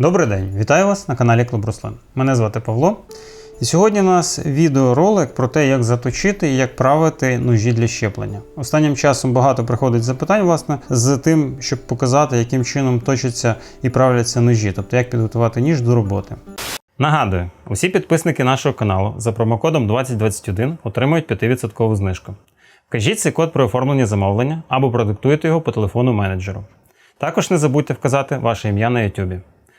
Добрий день, вітаю вас на каналі Клуб Руслан. Мене звати Павло. І сьогодні у нас відеоролик про те, як заточити і як правити ножі для щеплення. Останнім часом багато приходить запитань, власне, з тим, щоб показати, яким чином точаться і правляться ножі, тобто як підготувати ніж до роботи. Нагадую, усі підписники нашого каналу за промокодом 2021 отримують 5% знижку. Вкажіть цей код при оформленні замовлення або продиктуйте його по телефону менеджеру. Також не забудьте вказати ваше ім'я на YouTube.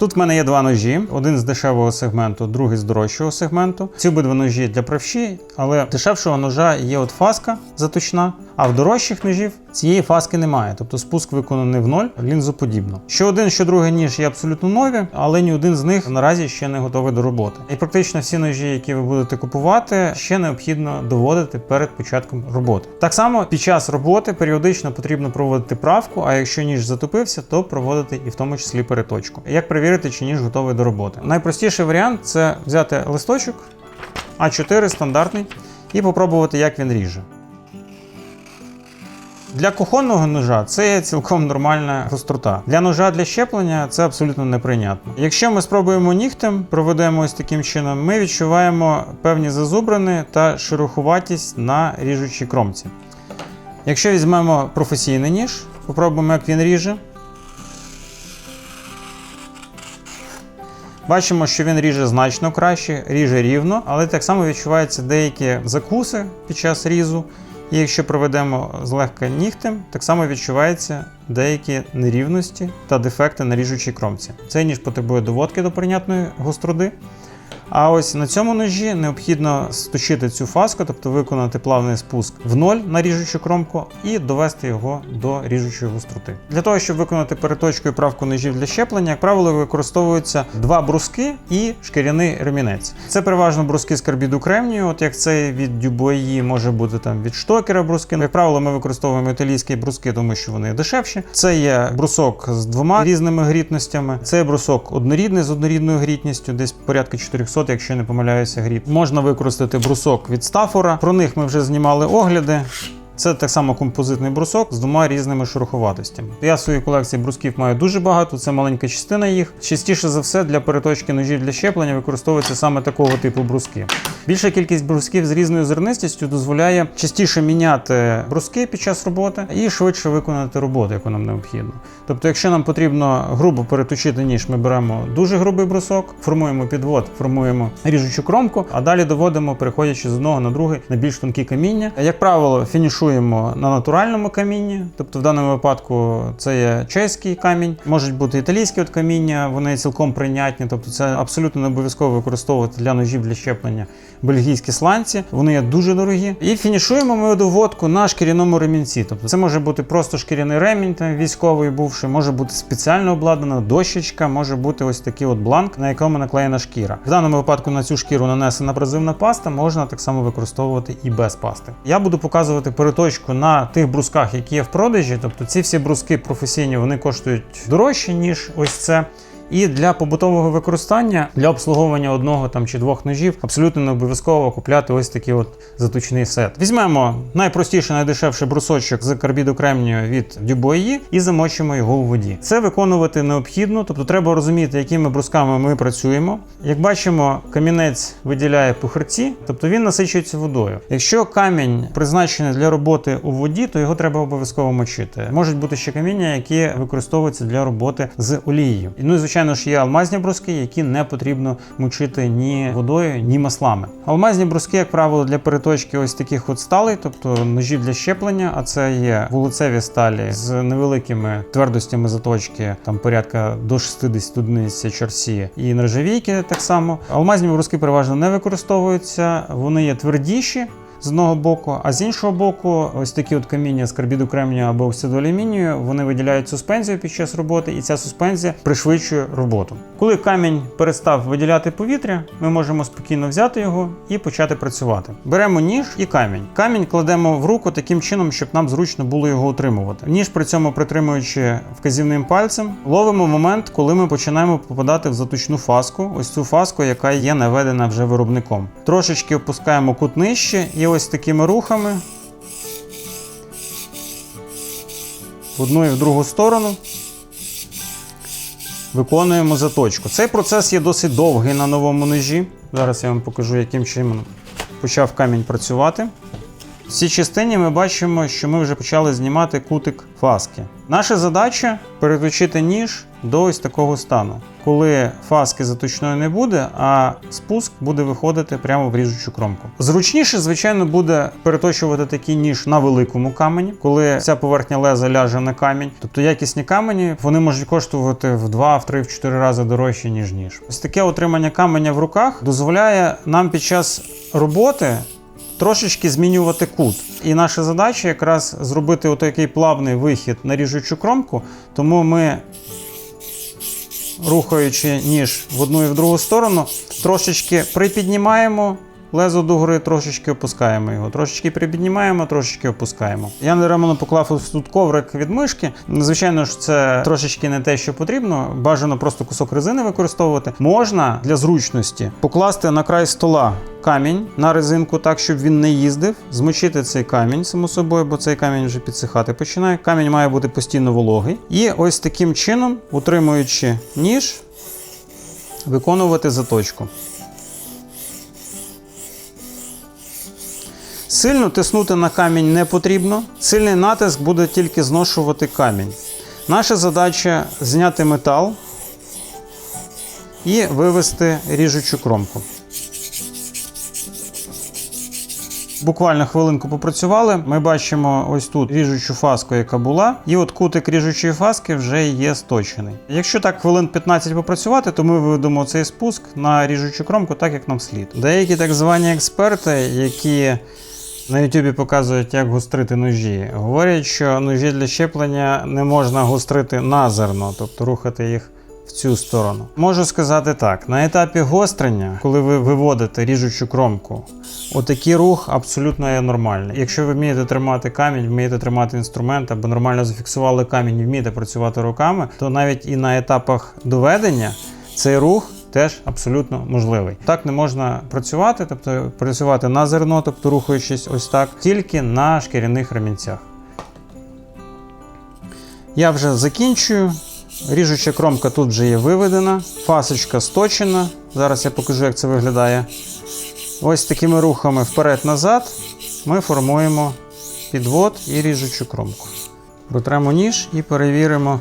Тут в мене є два ножі: один з дешевого сегменту, другий з дорожчого сегменту. Ці обидва ножі для правші, але дешевшого ножа є от фаска заточна, а в дорожчих ножів цієї фаски немає. Тобто спуск виконаний в ноль, лінзоподібно. Що один, що другий ніж є абсолютно нові, але ні один з них наразі ще не готовий до роботи. І практично всі ножі, які ви будете купувати, ще необхідно доводити перед початком роботи. Так само під час роботи періодично потрібно проводити правку, а якщо ніж затопився, то проводити і в тому числі переточку. Як перевірити, чи ніж готовий до роботи? Найпростіший варіант це взяти листочок А4 стандартний і попробувати, як він ріже. Для кухонного ножа це є цілком нормальна гострота. Для ножа для щеплення це абсолютно неприйнятно. Якщо ми спробуємо нігтем, проведемо ось таким чином, ми відчуваємо певні зазубрини та шерохуватість на ріжучій кромці. Якщо візьмемо професійний ніж, попробуємо, як він ріже. Бачимо, що він ріже значно краще, ріже рівно, але так само відчуваються деякі закуси під час різу. І якщо проведемо злегка нігтем, так само відчуваються деякі нерівності та дефекти на ріжучій кромці. Цей ніж потребує доводки до прийнятної гостроди. А ось на цьому ножі необхідно сточити цю фаску, тобто виконати плавний спуск в ноль на ріжучу кромку і довести його до ріжучої гостроти. Для того, щоб виконати переточку і правку ножів для щеплення, як правило, використовуються два бруски і шкіряний ремінець. Це переважно бруски з карбіду кремнію, от як цей від Дюбої, може бути там від штокера бруски. Як правило, ми використовуємо італійські бруски, тому що вони дешевші. Це є брусок з двома різними грітностями. Це брусок однорідний з однорідною грітністю, десь порядка 400 якщо не помиляюся, гріб. Можна використати брусок від стафора. Про них ми вже знімали огляди. Це так само композитний брусок з двома різними шероховатостями. Я в своїй колекції брусків маю дуже багато, це маленька частина їх. Частіше за все для переточки ножів для щеплення використовується саме такого типу бруски. Більша кількість брусків з різною зернистістю дозволяє частіше міняти бруски під час роботи і швидше виконати роботу, яку нам необхідно. Тобто, якщо нам потрібно грубо переточити ніж, ми беремо дуже грубий брусок, формуємо підвод, формуємо ріжучу кромку, а далі доводимо, переходячи з одного на другий на більш тонкі каміння. Як правило, фінішуємо на натуральному камінні, тобто в даному випадку це є чеський камінь, можуть бути італійські от каміння, вони цілком прийнятні, тобто це абсолютно не обов'язково використовувати для ножів для щеплення бельгійські сланці, вони є дуже дорогі. І фінішуємо ми доводку на шкіряному ремінці. Тобто це може бути просто шкіряний ремінь, там військовий бувший, може бути спеціально обладнана дощечка, може бути ось такий от бланк, на якому наклеєна шкіра. В даному випадку на цю шкіру нанесена абразивна паста, можна так само використовувати і без пасти. Я буду показувати переточку на тих брусках, які є в продажі. Тобто ці всі бруски професійні вони коштують дорожче, ніж ось це. І для побутового використання для обслуговування одного там чи двох ножів абсолютно не обов'язково купляти ось такий от заточний сет. Візьмемо найпростіший, найдешевший брусочок з карбіду кремнію від Дюбої і замочимо його у воді. Це виконувати необхідно, тобто треба розуміти, якими брусками ми працюємо. Як бачимо, камінець виділяє пухарці, тобто він насичується водою. Якщо камінь призначений для роботи у воді, то його треба обов'язково мочити. Можуть бути ще каміння, які використовуються для роботи з олією. Ну і звичайно звичайно ж, є алмазні бруски, які не потрібно мучити ні водою, ні маслами. Алмазні бруски, як правило, для переточки ось таких от сталей, тобто ножів для щеплення, а це є вулицеві сталі з невеликими твердостями заточки, там порядка до 60 одиниць чарсі, і нержавійки так само. Алмазні бруски переважно не використовуються, вони є твердіші з одного боку, а з іншого боку, ось такі от каміння з карбіду кремнію або оксиду вони виділяють суспензію під час роботи, і ця суспензія пришвидшує роботу. Коли камінь перестав виділяти повітря, ми можемо спокійно взяти його і почати працювати. Беремо ніж і камінь. Камінь кладемо в руку таким чином, щоб нам зручно було його утримувати. Ніж при цьому притримуючи вказівним пальцем, ловимо момент, коли ми починаємо попадати в заточну фаску, ось цю фаску, яка є наведена вже виробником. Трошечки опускаємо кут нижче і ось такими рухами в одну і в другу сторону. Виконуємо заточку. Цей процес є досить довгий на новому ножі. Зараз я вам покажу, яким чином почав камінь працювати. В цій частині ми бачимо, що ми вже почали знімати кутик фаски. Наша задача переточити ніж до ось такого стану, коли фаски заточної не буде, а спуск буде виходити прямо в ріжучу кромку. Зручніше, звичайно, буде переточувати такий ніж на великому камені, коли вся поверхня леза ляже на камінь. Тобто якісні камені вони можуть коштувати в 2, в 3, в 4 рази дорожче, ніж ніж. Ось таке отримання каменя в руках дозволяє нам під час роботи трошечки змінювати кут. І наша задача якраз зробити отакий плавний вихід на ріжучу кромку, тому ми, рухаючи ніж в одну і в другу сторону, трошечки припіднімаємо. Лезо догори трошечки опускаємо його, трошечки припіднімаємо, трошечки опускаємо. Я недаремно поклав тут коврик від мишки. Звичайно ж, це трошечки не те, що потрібно. Бажано просто кусок резини використовувати. Можна для зручності покласти на край стола камінь на резинку, так щоб він не їздив, змочити цей камінь, само собою, бо цей камінь вже підсихати починає. Камінь має бути постійно вологий. І ось таким чином, утримуючи ніж, виконувати заточку. Сильно тиснути на камінь не потрібно. Сильний натиск буде тільки зношувати камінь. Наша задача зняти метал і вивести ріжучу кромку. Буквально хвилинку попрацювали. Ми бачимо ось тут ріжучу фаску, яка була, і от кутик ріжучої фаски вже є сточений. Якщо так хвилин 15 попрацювати, то ми виведемо цей спуск на ріжучу кромку, так як нам слід. Деякі так звані експерти, які на Ютубі показують, як гострити ножі. Говорять, що ножі для щеплення не можна гострити назерно, тобто рухати їх в цю сторону. Можу сказати так: на етапі гострення, коли ви виводите ріжучу кромку, отакий рух абсолютно є нормальний. Якщо ви вмієте тримати камінь, вмієте тримати інструмент або нормально зафіксували камінь, вмієте працювати руками, то навіть і на етапах доведення цей рух теж абсолютно можливий. Так не можна працювати, тобто працювати на зерно, тобто рухаючись ось так, тільки на шкіряних ремінцях. Я вже закінчую. Ріжуча кромка тут вже є виведена, фасочка сточена. Зараз я покажу, як це виглядає. Ось такими рухами вперед-назад ми формуємо підвод і ріжучу кромку. Протремо ніж і перевіримо,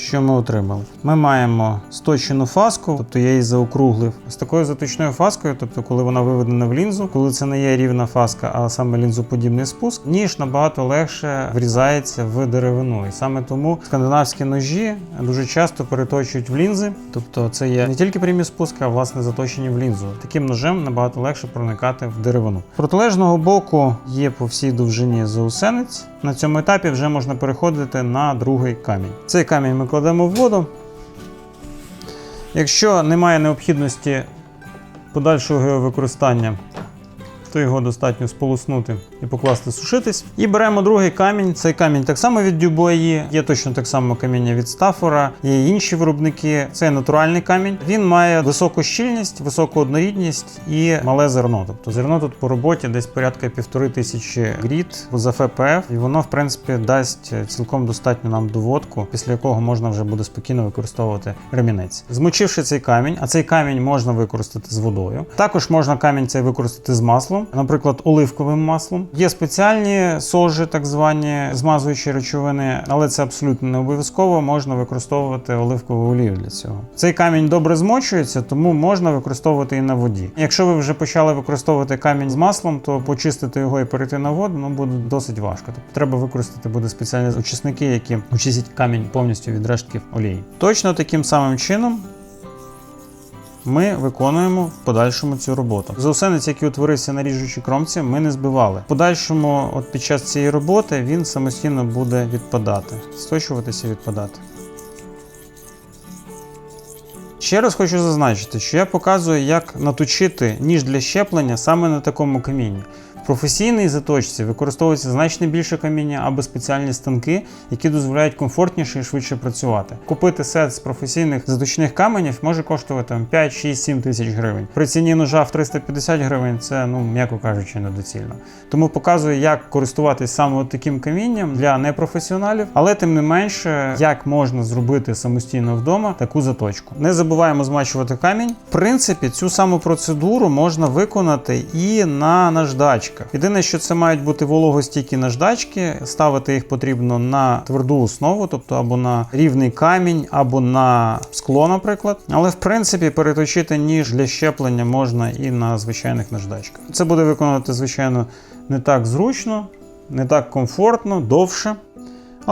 що ми отримали. Ми маємо сточену фаску, тобто я її заокруглив. З такою заточною фаскою, тобто коли вона виведена в лінзу, коли це не є рівна фаска, а саме лінзоподібний спуск, ніж набагато легше врізається в деревину. І саме тому скандинавські ножі дуже часто переточують в лінзи. Тобто це є не тільки прямі спуски, а власне заточені в лінзу. Таким ножем набагато легше проникати в деревину. Протилежного боку є по всій довжині заусенець. На цьому етапі вже можна переходити на другий камінь. Цей камінь ми кладемо в воду. Якщо немає необхідності подальшого його використання, то його достатньо сполоснути і покласти сушитись. І беремо другий камінь. Цей камінь так само від Дюбуаї, є точно так само каміння від Стафора, є інші виробники. Це натуральний камінь. Він має високу щільність, високу однорідність і мале зерно. Тобто зерно тут по роботі десь порядка півтори тисячі гріт за ФПФ, і воно, в принципі, дасть цілком достатньо нам доводку, після якого можна вже буде спокійно використовувати ремінець. Змочивши цей камінь, а цей камінь можна використати з водою. Також можна камінь цей використати з маслом, наприклад, оливковим маслом. Є спеціальні сожі, так звані змазуючі речовини, але це абсолютно не обов'язково. Можна використовувати оливкову олію для цього. Цей камінь добре змочується, тому можна використовувати і на воді. Якщо ви вже почали використовувати камінь з маслом, то почистити його і перейти на воду ну, буде досить важко. Тобто треба використати буде спеціальні очисники, які очистять камінь повністю від рештків олії. Точно таким самим чином ми виконуємо в подальшому цю роботу. Заусенець, який утворився на ріжучій кромці, ми не збивали. В подальшому, от під час цієї роботи, він самостійно буде відпадати, сточуватися відпадати. Ще раз хочу зазначити, що я показую, як наточити ніж для щеплення саме на такому камінні. В професійній заточці використовується значно більше каміння або спеціальні станки, які дозволяють комфортніше і швидше працювати. Купити сет з професійних заточних каменів може коштувати 5, 6, 7 тисяч гривень. При ціні ножа в 350 гривень це, ну м'яко кажучи, недоцільно. Тому показую, як користуватись саме таким камінням для непрофесіоналів, але тим не менше, як можна зробити самостійно вдома таку заточку. Не забуваємо змачувати камінь. В принципі, цю саму процедуру можна виконати і на наждачках. Єдине, що це мають бути вологостійкі наждачки, ставити їх потрібно на тверду основу, тобто або на рівний камінь, або на скло, наприклад. Але в принципі переточити ніж для щеплення можна і на звичайних наждачках. Це буде виконувати, звичайно, не так зручно, не так комфортно, довше.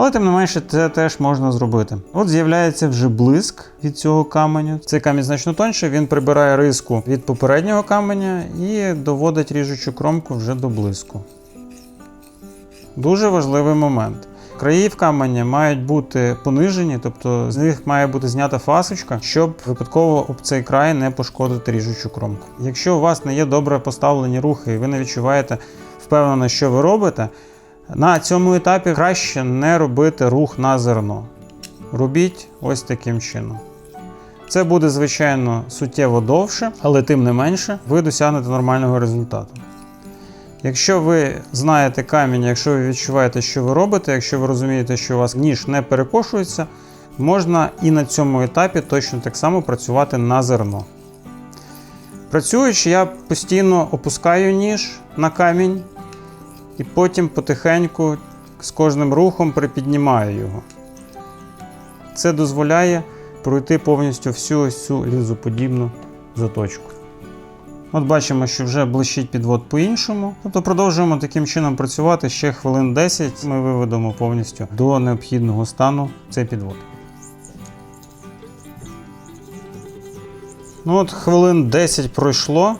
Але тим не менше, це теж можна зробити. От з'являється вже блиск від цього каменю. Цей камінь значно тоньше, він прибирає риску від попереднього каменя і доводить ріжучу кромку вже до блиску. Дуже важливий момент. Краї в камені мають бути понижені, тобто з них має бути знята фасочка, щоб випадково об цей край не пошкодити ріжучу кромку. Якщо у вас не є добре поставлені рухи, і ви не відчуваєте впевнено, що ви робите, на цьому етапі краще не робити рух на зерно. Робіть ось таким чином. Це буде, звичайно, суттєво довше, але тим не менше ви досягнете нормального результату. Якщо ви знаєте камінь, якщо ви відчуваєте, що ви робите, якщо ви розумієте, що у вас ніж не перекошується, можна і на цьому етапі точно так само працювати на зерно. Працюючи, я постійно опускаю ніж на камінь і потім потихеньку з кожним рухом припіднімаю його. Це дозволяє пройти повністю всю ось цю лізоподібну заточку. От бачимо, що вже блищить підвод по-іншому. Тобто продовжуємо таким чином працювати ще хвилин 10. Ми виведемо повністю до необхідного стану цей підвод. Ну от хвилин 10 пройшло.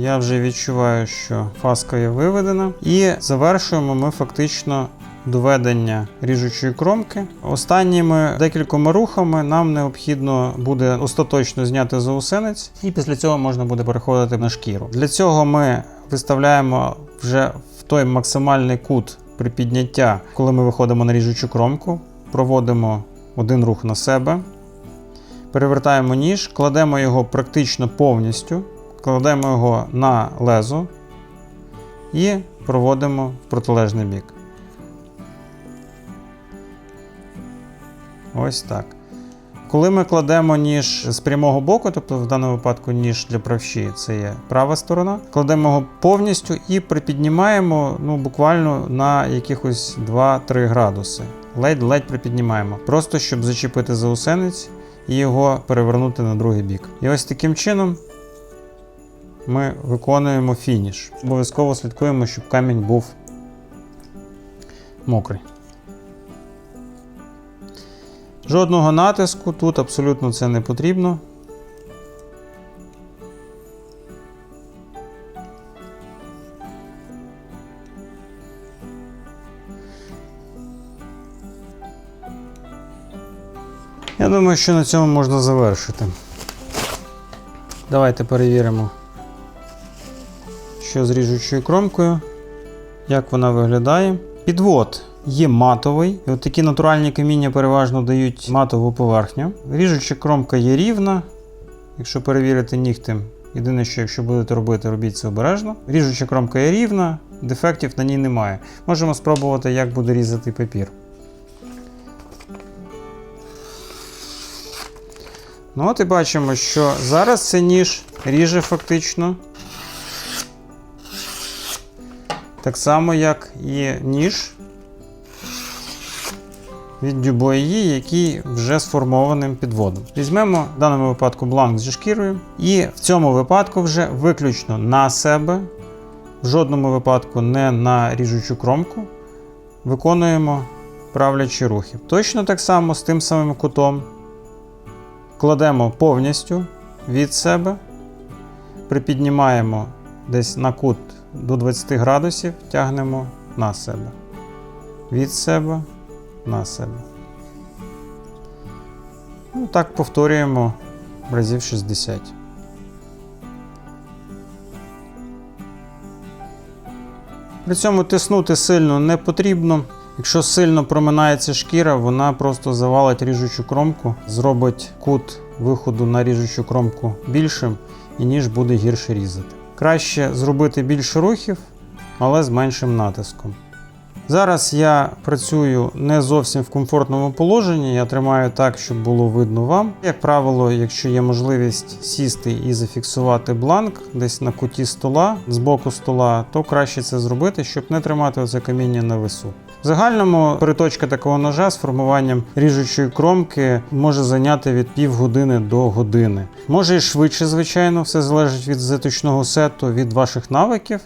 Я вже відчуваю, що фаска є виведена. І завершуємо ми фактично доведення ріжучої кромки. Останніми декількома рухами нам необхідно буде остаточно зняти заусенець, і після цього можна буде переходити на шкіру. Для цього ми виставляємо вже в той максимальний кут при підняття, коли ми виходимо на ріжучу кромку, проводимо один рух на себе, перевертаємо ніж, кладемо його практично повністю, кладемо його на лезо і проводимо в протилежний бік. Ось так. Коли ми кладемо ніж з прямого боку, тобто в даному випадку ніж для правші, це є права сторона, кладемо його повністю і припіднімаємо ну, буквально на якихось 2-3 градуси. Ледь-ледь припіднімаємо, просто щоб зачепити заусенець і його перевернути на другий бік. І ось таким чином ми виконуємо фініш. Обов'язково слідкуємо, щоб камінь був мокрий. Жодного натиску тут абсолютно це не потрібно. Я думаю, що на цьому можна завершити. Давайте перевіримо, що з ріжучою кромкою, як вона виглядає. Підвод є матовий. І от такі натуральні каміння переважно дають матову поверхню. Ріжуча кромка є рівна. Якщо перевірити нігтем, єдине, що якщо будете робити, робіть це обережно. Ріжуча кромка є рівна, дефектів на ній немає. Можемо спробувати, як буде різати папір. Ну от і бачимо, що зараз цей ніж ріже фактично. Так само, як і ніж від дюбої, який вже сформованим підводом. Візьмемо в даному випадку бланк зі шкірою, і в цьому випадку вже виключно на себе, в жодному випадку не на ріжучу кромку, виконуємо правлячі рухи. Точно так само з тим самим кутом кладемо повністю від себе, припіднімаємо десь на кут до 20 градусів тягнемо на себе, від себе на себе. Ну, Так повторюємо разів 60. При цьому тиснути сильно не потрібно. Якщо сильно проминається шкіра, вона просто завалить ріжучу кромку, зробить кут виходу на ріжучу кромку більшим і ніж буде гірше різати. Краще зробити більше рухів, але з меншим натиском. Зараз я працюю не зовсім в комфортному положенні. Я тримаю так, щоб було видно вам. Як правило, якщо є можливість сісти і зафіксувати бланк десь на куті стола, з боку стола, то краще це зробити, щоб не тримати оце каміння на весу. В загальному переточка такого ножа з формуванням ріжучої кромки може зайняти від півгодини до години. Може і швидше, звичайно, все залежить від заточного сету, від ваших навиків.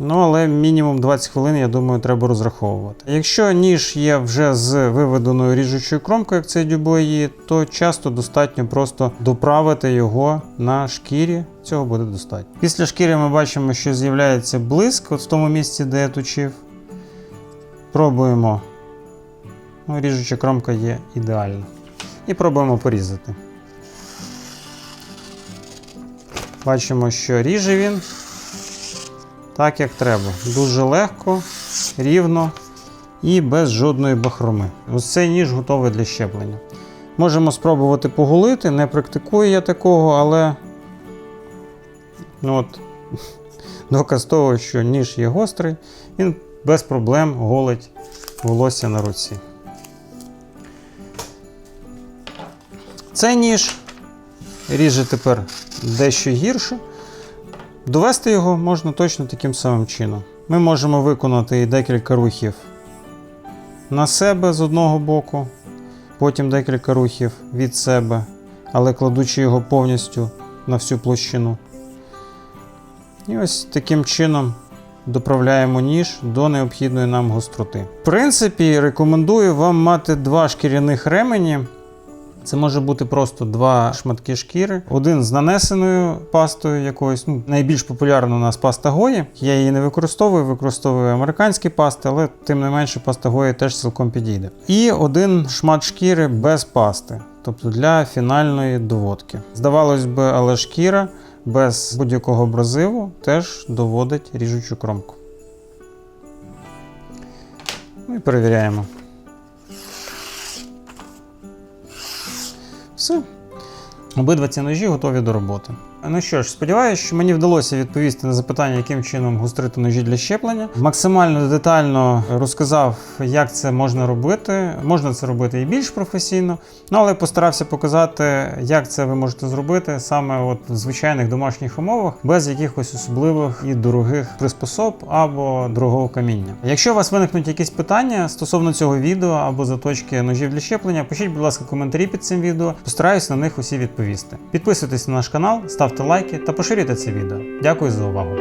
Ну, але мінімум 20 хвилин, я думаю, треба розраховувати. Якщо ніж є вже з виведеною ріжучою кромкою, як це дюбої, то часто достатньо просто доправити його на шкірі. Цього буде достатньо. Після шкіри ми бачимо, що з'являється блиск от в тому місці, де я точив. Пробуємо. Ну, ріжуча кромка є ідеальна. І пробуємо порізати. Бачимо, що ріже він так, як треба. Дуже легко, рівно і без жодної бахроми. Ось цей ніж готовий для щеплення. Можемо спробувати погулити, не практикую я такого, але ну от, доказ того, що ніж є гострий, він без проблем голить волосся на руці. Цей ніж ріже тепер дещо гірше. Довести його можна точно таким самим чином. Ми можемо виконати декілька рухів на себе з одного боку, потім декілька рухів від себе, але кладучи його повністю на всю площину. І ось таким чином доправляємо ніж до необхідної нам гостроти. В принципі, рекомендую вам мати два шкіряних ремені. Це може бути просто два шматки шкіри. Один з нанесеною пастою якоюсь. Ну, найбільш популярна у нас паста Гої. Я її не використовую, використовую американські пасти, але тим не менше паста Гої теж цілком підійде. І один шмат шкіри без пасти, тобто для фінальної доводки. Здавалось би, але шкіра без будь-якого абразиву теж доводить ріжучу кромку. Ну і перевіряємо. Все. Обидва ці ножі готові до роботи. Ну що ж, сподіваюся, що мені вдалося відповісти на запитання, яким чином гострити ножі для щеплення. Максимально детально розказав, як це можна робити. Можна це робити і більш професійно, ну, але постарався показати, як це ви можете зробити саме от в звичайних домашніх умовах, без якихось особливих і дорогих приспособ або дорогого каміння. Якщо у вас виникнуть якісь питання стосовно цього відео або заточки ножів для щеплення, пишіть, будь ласка, коментарі під цим відео. Постараюсь на них усі відповісти. Підписуйтесь на наш канал, ставте лайки та поширюйте це відео. Дякую за увагу.